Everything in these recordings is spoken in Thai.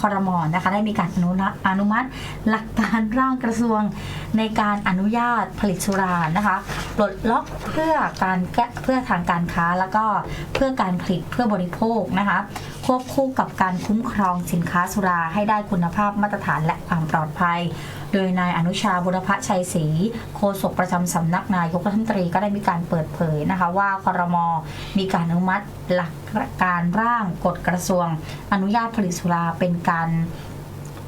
คอรมอนนะคะได้มีการอนุนะอนุมัติ หลักการร่างกระทรวงในการอนุญาตผลิตสุรานะคะปลดล็อกเพื่อการแก้เพื่อทางการค้าแล้วก็เพื่อการผลิตเพื่อบริโภคนะคะควบคู่กับการคุ้มครองสินค้าสุราให้ได้คุณภาพมาตรฐานและความปลอดภัย โดยนายอนุชาบุรพชัยศรีโฆษกประจำสำนักนายกรัฐมนตรีก็ได้มีการเปิดเผยนะคะว่าคอรมอมีการอนุมัติหลักการร่างกฎกระทรวง อนุญาตผลิตสุราเป็นการ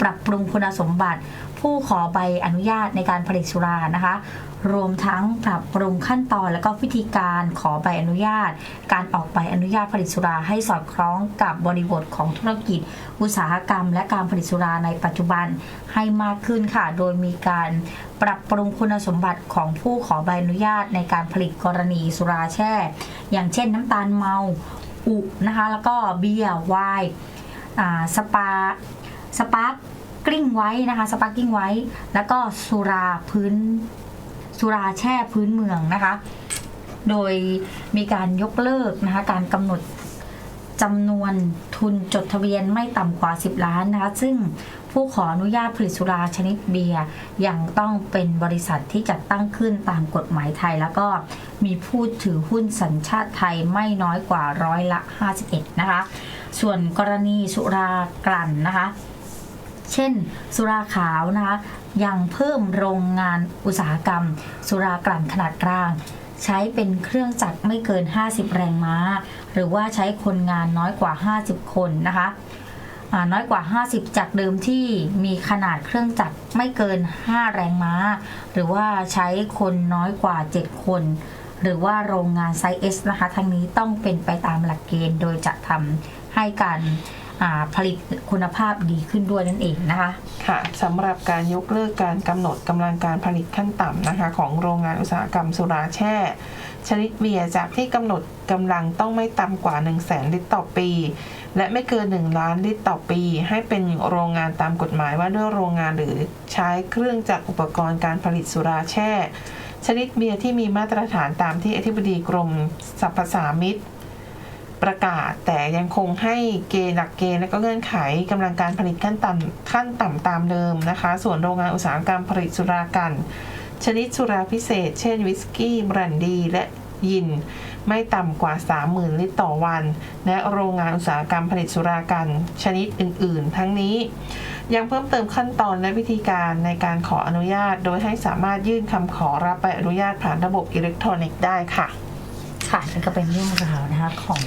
ปรับปรุงคุณสมบัติ ผู้ขอใบอนุญาตในการผลิตสุรานะคะ รวมทั้งปรับปรุงขั้นตอนและก็วิธีการขอใบอนุญาต การออกใบอนุญาตผลิตสุราให้สอดคล้องกับบริบทของธุรกิจ อุตสาหกรรม และการผลิตสุราในปัจจุบันให้มากขึ้นค่ะ โดยมีการปรับปรุงคุณสมบัติของผู้ขอใบอนุญาตในการผลิตกรณีสุราแช่ อย่างเช่นน้ำตาลเมาอุนะคะแล้วก็เบียร์ไวน์สปาสปาร์ กลิ้งไว้นะคะสปาร์กกิ้งไว้ แล้วก็สุราพื้นสุราแช่พื้นเมืองนะคะ โดยมีการยกเลิกนะคะการกำหนดจำนวนทุนจดทะเบียนไม่ต่ำกว่า 10 ล้านนะคะ ซึ่งผู้ขออนุญาตผลิตสุราชนิดเบียร์ยังต้องเป็นบริษัทที่จัดตั้งขึ้นตามกฎหมายไทย แล้วก็มีผู้ถือหุ้นสัญชาติไทยไม่น้อยกว่าร้อยละ 51 นะคะ ส่วนกรณีสุรากลั่นนะคะ เช่น สุราขาวนะคะยังเพิ่มโรงงานอุตสาหกรรม สุรากลั่นขนาดกลาง ใช้เป็นเครื่องจักรไม่เกิน 50 แรงม้า หรือว่าใช้คนงานน้อยกว่า 50 คนนะคะน้อยกว่า 50 จากเดิมที่มีขนาดเครื่องจักรไม่เกิน 5 แรงม้า หรือว่าใช้คนน้อยกว่า 7 คน หรือว่าโรงงานไซส์ S นะคะทั้งนี้ต้องเป็นไปตามหลักเกณฑ์โดยจะทำให้การ ผลิตคุณภาพดีขึ้นด้วยนั่นเองนะคะค่ะสำหรับการยกเลิกการกำหนดกำลังการผลิตขั้นต่ำนะคะ ของโรงงานอุตสาหกรรมสุราแช่ ชนิดเบียร์จากที่กำหนดกำลังต้องไม่ต่ำกว่า 1 0 0 0 0แสนลิตรต่อปี และไม่เกิน 1 ล้านลิตรต่อปี ให้เป็นโรงงานตามกฎหมายว่าด้วยโรงงานหรือใช้เครื่องจักรอุปกรณ์การผลิตสุราแช่ ชนิดเบียร์ที่มีมาตรฐานตามที่อธิบดีกรมสรรพสามิต ประกาศ แต่ยังคงให้เกณฑ์หลักเกณฑ์และก็เงื่อนไขกำลังการผลิตขั้นต่ำขั้นต่ำตามเดิมนะคะ ส่วนโรงงานอุตสาหกรรมผลิตสุรากัน ชนิดสุราพิเศษ เช่นวิสกี้บรันดี และยิน ไม่ต่ำกว่า 30,000 ลิตรต่อวัน และโรงงานอุตสาหกรรมผลิตสุรากัน ชนิดอื่น ๆ ทั้งนี้ยังเพิ่มเติมขั้นตอนและวิธีการในการขออนุญาต โดยให้สามารถยื่นคำขอรับใบอนุญาตผ่านระบบอิเล็กทรอนิกส์ได้ค่ะ ค่ะนั่นก็เป็นเรื่องราวนะคะของ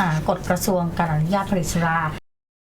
อกฎกระทรวงการอนุญาตผลิตสุรา